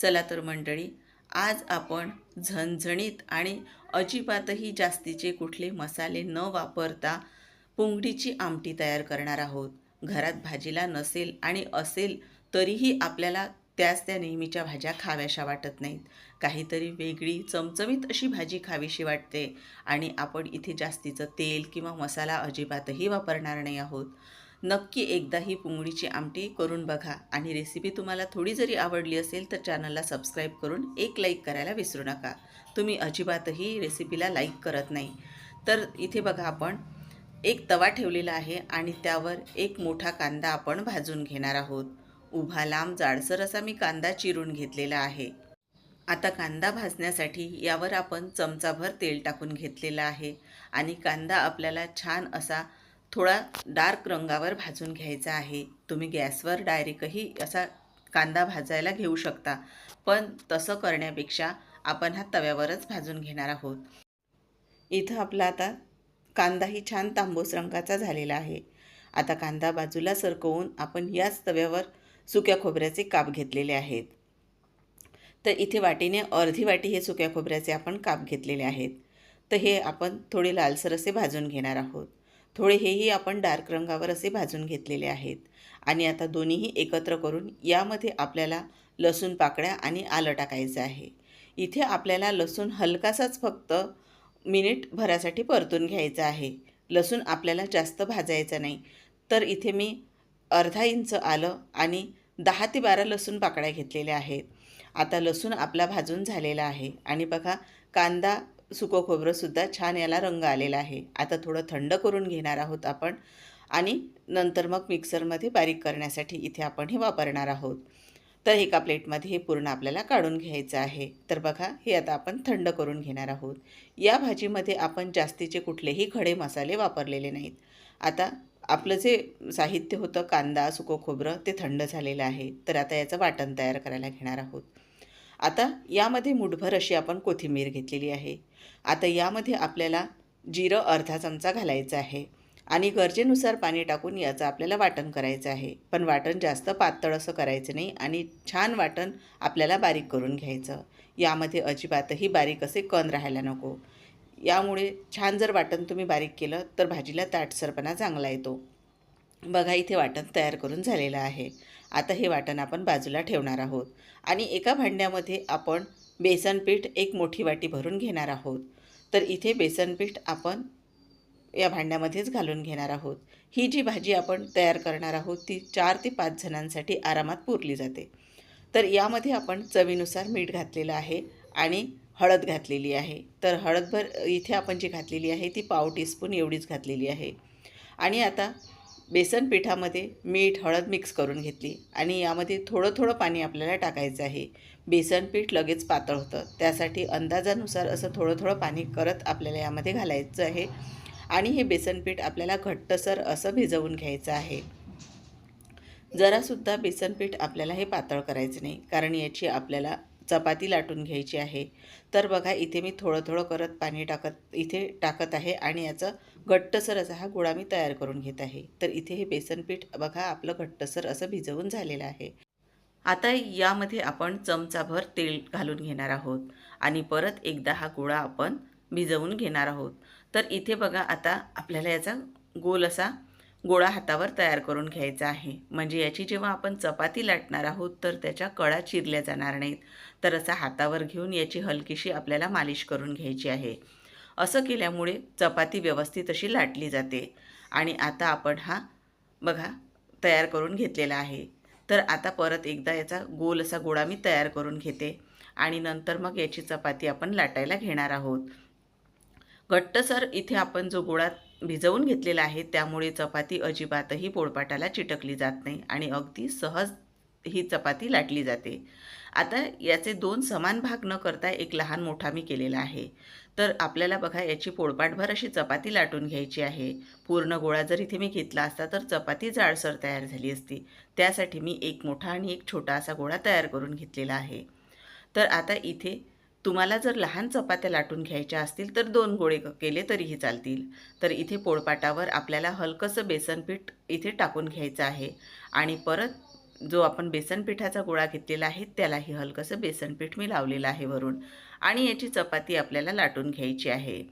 चला तर मंडळी आज आपण झणझणीत आणि अजिबातही जास्तीचे कुठले मसाले न वापरता पुंगडीची आमटी तयार करणार आहोत. घरात भाजीला नसेल आणि असेल तरीही आपल्याला त्याच त्या नेहमीच्या भाज्या खाव्याशा वाटत नाहीत. काहीतरी वेगळी चमचमीत अशी भाजी खावीशी वाटते आणि आपण इथे जास्तीचं तेल किंवा मसाला अजिबातही वापरणार नाही आहोत. नक्की एकदा ही पुंगडीची आमटी करून बघा. आणि रेसिपी तुम्हाला थोडी जरी आवडली असेल तर चॅनलला सबस्क्राईब करून एक लाईक करायला विसरू नका. तुम्ही अजिबातही रेसिपीला लाईक करत नाही. तर इथे बघा आपण एक तवा ठेवलेला आहे आणि त्यावर एक मोठा कांदा आपण भाजून घेणार आहोत. उभा लांब जाडसर असा मी कांदा चिरून घेतलेला आहे. आता कांदा भाजण्यासाठी यावर आपण चमचाभर तेल टाकून घेतलेलं आहे. आणि कांदा आपल्याला छान असा थोडा डार्क रंगावर भाजून घ्यायचा आहे. तुम्ही गॅसवर डायरेक्टही असा कांदा भाजायला घेऊ शकता. पण तसं करण्यापेक्षा आपण हा तव्यावरच भाजून घेणार आहोत. इथं आपला आता कांदाही छान तांबूस रंगाचा झालेला आहे. आता कांदा बाजूला सरकवून आपण याच तव्यावर सुक्या खोबऱ्याचे काप घेतलेले आहेत. तर इथे वाटीने अर्धी वाटी हे सुक्या खोबऱ्याचे आपण काप घेतलेले आहेत. तर हे आपण थोडे लालसर असे भाजून घेणार आहोत. थोडे हेही आपण डार्क रंगावर असे भाजून घेतलेले आहेत. आणि आता दोन्हीही एकत्र करून यामध्ये आपल्याला लसूण पाकळ्या आणि आलं टाकायचं आहे. इथे आपल्याला लसूण हलकासाच फक्त मिनिट भरासाठी परतून घ्यायचं आहे. लसूण आपल्याला जास्त भाजायचं नाही. तर इथे मी अर्धा इंच आलं आणि दहा ते बारा लसूण पाकळ्या घेतलेल्या आहेत. आता लसूण आपला भाजून झालेला आहे. आणि बघा कांदा सुकं खोबरंसुद्धा छान याला रंग आलेला आहे. आता थोडं थंड करून घेणार आहोत आपण आणि नंतर मग मिक्सरमध्ये बारीक करण्यासाठी इथे आपण हे वापरणार आहोत. तर एका प्लेटमध्ये हे पूर्ण आपल्याला काढून घ्यायचं आहे. तर बघा हे आता आपण थंड करून घेणार आहोत. या भाजीमध्ये आपण जास्तीचे कुठलेही खडे मसाले वापरलेले नाहीत. आता आपलं जे साहित्य होतं कांदा सुकं खोबरं ते थंड झालेलं आहे. तर आता याचं वाटण तयार करायला घेणार आहोत. आता यामध्ये मुठभर अशी आपण कोथिंबीर घेतलेली आहे. आता यामध्ये आपल्याला जिरं अर्धा चमचा घालायचं आहे आणि गरजेनुसार पाणी टाकून याचं आपल्याला वाटण करायचं आहे. पण वाटण जास्त पातळ असं करायचं नाही आणि छान वाटण आपल्याला बारीक करून घ्यायचं. यामध्ये अजिबातही बारीक असे कण राहायला नको. यामुळे छान जर वाटण तुम्ही बारीक केलं तर भाजीला ताटसरपणा चांगला येतो. बघा इथे वाटण तयार करून झालेलं आहे. आता हे वाटण आपण बाजूला ठेवणार आहोत आणि एका भांड्यामध्ये आपण बेसन पीठ एक मोठी वाटी भरून घेणार आहोत. तर इथे बेसन पीठ आपण या भांड्यामध्येच घालून घेणार आहोत. ही जी भाजी आपण तयार करणार आहोत ती चार ते पाच जणांसाठी आरामात पुरली जाते. तर यामध्ये आपण चवीनुसार मीठ घातलेलं आहे आणि हळद घातलेली आहे. तर हळदभर इथे आपण जी घातलेली आहे ती पाव टीस्पून एवढीच घातलेली आहे. आणि आता बेसन पिठामध्ये मीठ हळद मिक्स करून घेतली आणि यामध्ये थोडं थोडं पाणी आपल्याला टाकायचं आहे. बेसन पीठ लगेच पातळ होतं. त्यासाठी अंदाजानुसार असं थोडं थोडं पाणी करत आपल्याला यामध्ये घालायचं आहे आणि हे बेसन पीठ आपल्याला घट्टसर असं भिजवून घ्यायचं आहे. जरासुद्धा बेसन पीठ आपल्याला हे पातळ करायचं नाही कारण याची आपल्याला चपाती लाटून घ्यायची आहे. तर बघा इथे मी थोडं थोडं करत पाणी टाकत इथे टाकत आहे आणि याचं घट्टसर असा हा गोळा मी तयार करून घेत आहे. तर इथे हे बेसनपीठ बघा आपलं घट्टसर असं भिजवून झालेलं आहे. आता यामध्ये आपण चमचाभर तेल घालून घेणार आहोत आणि परत एकदा हा गोळा आपण भिजवून घेणार आहोत. तर इथे बघा आता आपल्याला याचा गोल असा गोळा हातावर तयार करून घ्यायचा आहे. म्हणजे याची जेव्हा आपण चपाती लाटणार आहोत तर त्याच्या कळा चिरल्या जाणार नाहीत. तर असा हातावर घेऊन याची हलकीशी आपल्याला मालिश करून घ्यायची आहे. असं केल्यामुळे चपाती व्यवस्थित अशी लाटली जाते. आणि आता आपण हा बघा तयार करून घेतलेला आहे. तर आता परत एकदा याचा गोल असा गोळा मी तयार करून घेते. आणि नंतर मग याची चपाती आपण लाटायला घेणार आहोत. घट्टसर इथे आपण जो गोळा भिजवून घेतलेला आहे. त्यामुळे चपाती अजिबातही पोळपाटाला चिटकली जात नाही आणि अगदी सहज ही चपाती लाटली जाते. आता याचे दोन समान भाग न करता एक लहान मोठा मी केलेला आहे. तर आपल्याला बघा याची पोळपाटभर अशी चपाती लाटून घ्यायची आहे. पूर्ण गोळा जर इथे मी घेतला असता तर चपाती जाडसर तयार झाली असती. त्यासाठी मी एक मोठा आणि एक छोटा असा गोळा तयार करून घेतलेला आहे. तर आता इथे तुम्हाला जर लहान चपात्या लाटून घ्यायच्या असतील तर दोन गोळे केले तरीही चालतील. तर इथे पोळपाटावर आपल्याला हलकंसं बेसनपीठ इथे टाकून घ्यायचं आहे. आणि परत जो आपण बेसन पिठाचा गोळा घेतलेला आहे त्यालाही हलकंसं बेसनपीठ मी लावलेलं आहे वरून. आणि याची चपाती आपल्याला लाटून घ्यायची आहे.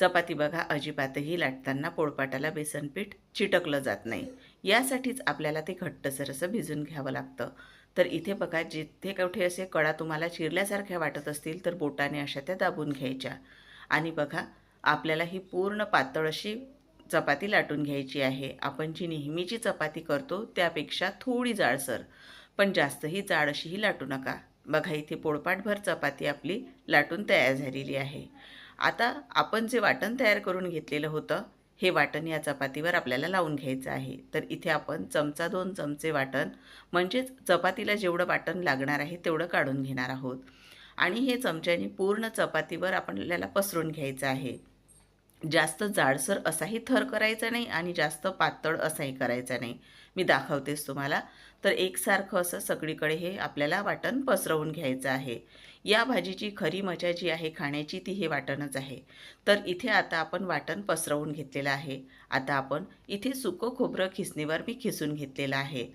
चपाती बघा अजिबातही लाटताना पोळपाटाला बेसनपीठ चिटकलं जात नाही. यासाठीच आपल्याला ते घट्टसर असं भिजून घ्यावं लागतं. तर इथे बघा जिथे कुठे असे कडा तुम्हाला चिरल्यासारख्या वाटत असतील तर बोटाने अशा त्या दाबून घ्यायच्या. आणि बघा आपल्याला ही पूर्ण पातळ अशी चपाती लाटून घ्यायची आहे. आपण जी नेहमीची चपाती करतो त्यापेक्षा थोडी जाडसर. पण जास्तही जाड अशीही लाटू नका. बघा इथे पोळपाटभर चपाती आपली लाटून तयार झालेली आहे. आता आपण जे वाटण तयार करून घेतलेलं होतं हे वाटण या चपातीवर आपल्याला लावून घ्यायचं आहे. तर इथे आपण चमचा दोन चमचे वाटण म्हणजेच चपातीला जेवढं वाटण लागणार आहे तेवढं काढून घेणार आहोत. आणि हे चमच्याने पूर्ण चपातीवर आपल्याला पसरून घ्यायचं आहे. जास्त जाडसर असाही थर करायचा नाही आणि जास्त पातळ असाही करायचा नाही. मी दाखवतेच तुम्हाला. तर एकसारखं असं सगळीकडे हे आपल्याला वाटण पसरवून घ्यायचं आहे. या भाजीची खरी मजा जी आहे खाण्याची ती हे वाटणच आहे. तर इथे आता आपण वाटण पसरवून घेतलेलं आहे. आता आपण इथे सुकं खोबरं खिसणीवर मी खिसून घेतलेलं आहे.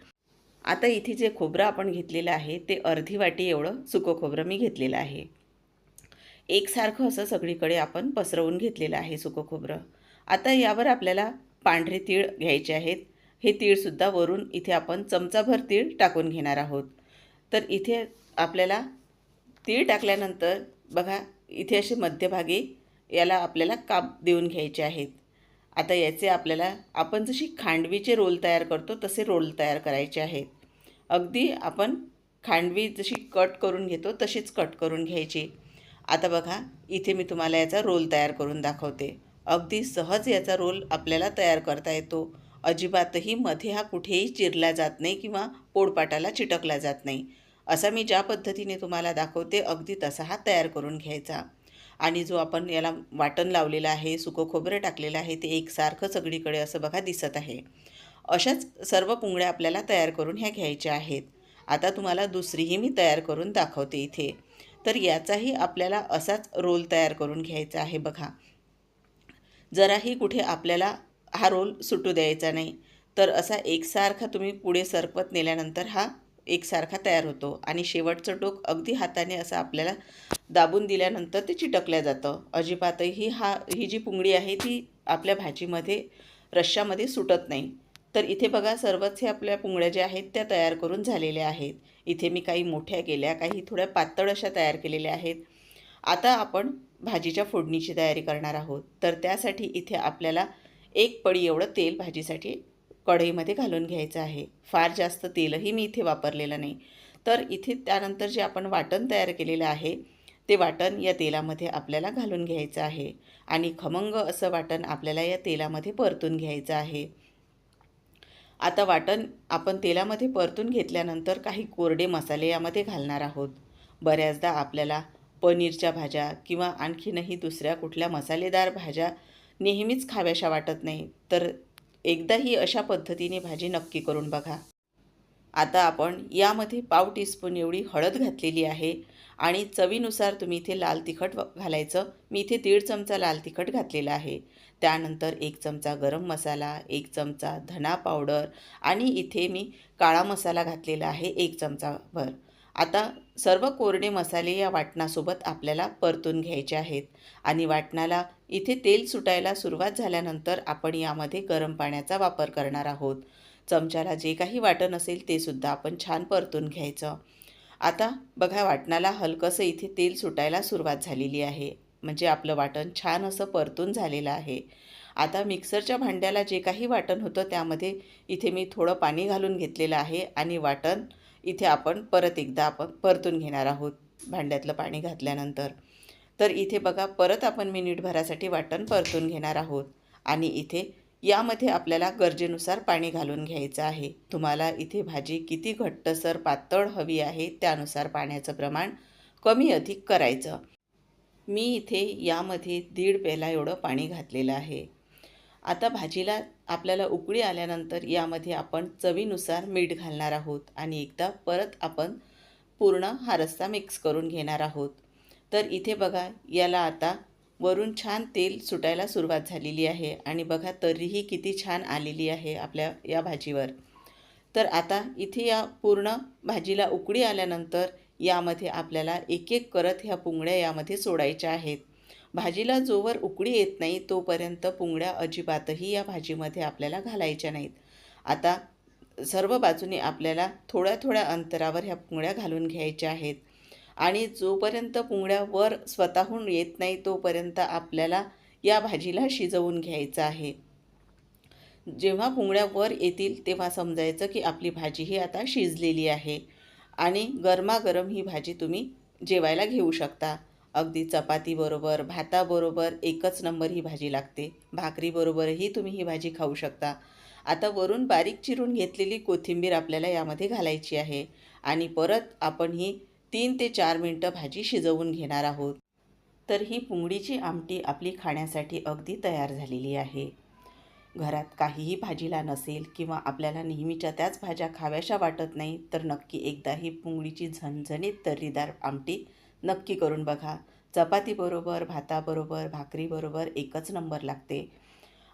आता इथे जे खोबरं आपण घेतलेलं आहे ते अर्धी वाटी एवढं सुकं खोबरं मी घेतलेलं आहे. एकसारखं असं सगळीकडे आपण पसरवून घेतलेलं आहे सुकं खोबरं. आता यावर आपल्याला पांढरे तीळ घ्यायचे आहेत. हे तीळसुद्धा वरून इथे आपण चमचाभर तीळ टाकून घेणार आहोत. तर इथे आपल्याला तीळ टाकल्यानंतर बघा इथे असे मध्यभागी याला आपल्याला काप देऊन घ्यायचे आहेत. आता याचे आपल्याला आपण जशी खांडवीचे रोल तयार करतो तसे रोल तयार करायचे आहेत. अगदी आपण खांडवी जशी कट करून घेतो तशीच कट करून घ्यायची. आता बघा इथे मी तुम्हाला याचा रोल तयार करून दाखवते. अगदी सहज याचा रोल आपल्याला तयार करता येतो. अजिबातही मध्ये हा कुठेही चिरला जात नाही किंवा पोळपाटाला चिटकला जात नाही. असा मी ज्या पद्धतीने तुम्हाला दाखवते अगदी तसा हा तयार करून घ्यायचा. आणि जो आपण याला वाटण लावलेलं आहे सुकं खोबरं टाकलेलं आहे ते एकसारखं सगळीकडे असं बघा दिसत आहे. अशाच सर्व पुंगड्या आपल्याला तयार करून ह्या घ्यायच्या आहेत. आता तुम्हाला दुसरीही मी तयार करून दाखवते इथे. तर याचाही आपल्याला असाच रोल तयार करून घ्यायचा आहे बघा. जराही कुठे आपल्याला हा रोल सुटू द्यायचा नाही. तर असा एकसारखा तुम्ही पुढे सरपत नेल्यानंतर हा एकसारखा तयार होतो. आणि शेवटचं टोक अगदी हाताने असं आपल्याला दाबून दिल्यानंतर ते चिटकल्या जातं. अजिबातही हा ही जी पुंगडी आहे ती आपल्या भाजीमध्ये रश्श्यामध्ये सुटत नाही. तर इथे बघा सर्वच हे आपल्या पुंगड्या ज्या आहेत त्या तयार करून झालेल्या आहेत. इथे मी काही मोठ्या केल्या काही थोड्या पातळ अशा तयार केलेल्या आहेत. आता आपण भाजीच्या फोडणीची तयारी करणार आहोत. तर त्यासाठी इथे आपल्याला एक पडी एवढं तेल भाजीसाठी कढईमध्ये घालून घ्यायचं आहे. फार जास्त तेलही मी इथे वापरलेलं नाही. तर इथे त्यानंतर जे आपण वाटण तयार केलेलं आहे ते वाटण या तेलामध्ये आपल्याला घालून घ्यायचं आहे. आणि खमंग असं वाटण आपल्याला या तेलामध्ये परतून घ्यायचं आहे. आता वाटण आपण तेलामध्ये परतून घेतल्यानंतर काही कोरडे मसाले यामध्ये घालणार आहोत. बऱ्याचदा आपल्याला पनीरच्या भाज्या किंवा आणखीनही दुसऱ्या कुठल्या मसालेदार भाज्या नेहमीच खाव्याशा वाटत नाही. तर एकदा ही अशा पद्धतीने भाजी नक्की करून बघा. आता आपण यामध्ये पाव टीस्पून एवढी हळद घातलेली आहे आणि चवीनुसार तुम्ही इथे लाल तिखट घालायचं. मी इथे दीड चमचा लाल तिखट घातलेला आहे. त्यानंतर एक चमचा गरम मसाला एक चमचा धना पावडर आणि इथे मी काळा मसाला घातलेला आहे एक चमचाभर. आता सर्व कोरडे मसाले या वाटणासोबत आपल्याला परतून घ्यायचे आहेत. आणि वाटणाला इथे तेल सुटायला सुरुवात झाल्यानंतर आपण यामध्ये गरम पाण्याचा वापर करणार आहोत. चमच्याला जे काही वाटण असेल ते सुद्धा आपण छान परतून घ्यायचं. आता बघा वाटणाला हलकंसं इथे तेल सुटायला सुरुवात झालेली आहे. म्हणजे आपलं वाटण छान असं परतून झालेलं आहे. आता मिक्सरच्या भांड्याला जे काही वाटण होतं त्यामध्ये इथे मी थोडं पाणी घालून घेतलेलं आहे. आणि वाटण इथे आपण परत एकदा आपण परतून घेणार आहोत भांड्यातलं पाणी घातल्यानंतर. तर इथे बघा परत आपण मिनिटभरासाठी वाटण परतून घेणार आहोत आणि इथे यामध्ये आपल्याला गरजेनुसार पाणी घालून घ्यायचं आहे. तुम्हाला इथे भाजी किती घट्टसर पातळ हवी आहे त्यानुसार पाण्याचं प्रमाण कमी अधिक करायचं. मी इथे यामध्ये दीड पेला एवढं पाणी घातलेलं आहे. आता भाजीला आपल्याला उकळी आल्यानंतर यामध्ये आपण चवीनुसार मीठ घालणार आहोत आणि एकदा परत आपण पूर्ण हा रस्सा मिक्स करून घेणार आहोत. तर इथे बघा याला आता वरून छान तेल सुटायला सुरुवात झालेली आहे आणि बघा तरीही किती छान आलेली आहे आपल्या या भाजीवर. तर आता इथे या पूर्ण भाजीला उकळी आल्यानंतर यामध्ये आपल्याला एक एक करत ह्या पुंगड्या यामध्ये सोडायच्या आहेत. भाजीला जोवर उकडी येत नाही तोपर्यंत पुंगड्या अजिबातही या भाजीमध्ये आपल्याला घालायच्या नाहीत. आता सर्व बाजूने आपल्याला थोड्या थोड्या अंतरावर ह्या पुंगड्या घालून घ्यायच्या आहेत. आणि जोपर्यंत पुंगड्या वर स्वतःहून येत नाही तोपर्यंत आपल्याला या भाजीला शिजवून घ्यायचं आहे. जेव्हा पुंगड्या वर येतील तेव्हा समजायचं की आपली भाजी ही आता शिजलेली आहे. आणि गरमागरम ही भाजी तुम्ही जेवायला घेऊ शकता. अगदी चपातीबरोबर भाताबरोबर एकच नंबर ही भाजी लागते. भाकरीबरोबरही तुम्ही ही भाजी खाऊ शकता. आता वरून बारीक चिरून घेतलेली कोथिंबीर आपल्याला यामध्ये घालायची आहे. आणि परत आपण ही तीन ते चार मिनटं भाजी शिजवून घेणार आहोत. तर ही पुंगडीची आमटी आपली खाण्यासाठी अगदी तयार झालेली आहे. घरात काहीही भाजीला नसेल किंवा आपल्याला नेहमीच्या त्याच भाज्या खाव्याशा वाटत नाही तर नक्की एकदा ही पुंगडीची झणझणीत तर्रीदार आमटी नक्की करून बघा. चपातीबरोबर भाताबरोबर भाकरीबरोबर एकच नंबर लागते.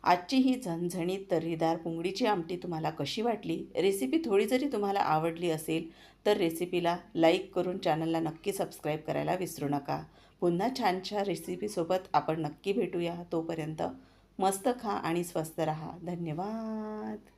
आजची ही झणझणीत तर्रीदार पुंगडीची आमटी तुम्हाला कशी वाटली? रेसिपी थोडी जरी तुम्हाला आवडली असेल तर रेसिपीला लाईक करून चॅनलला नक्की सबस्क्राईब करायला विसरू नका. पुन्हा छानशा रेसिपीसोबत आपण नक्की भेटूया. तोपर्यंत मस्त खा आणि स्वस्त रहा. धन्यवाद.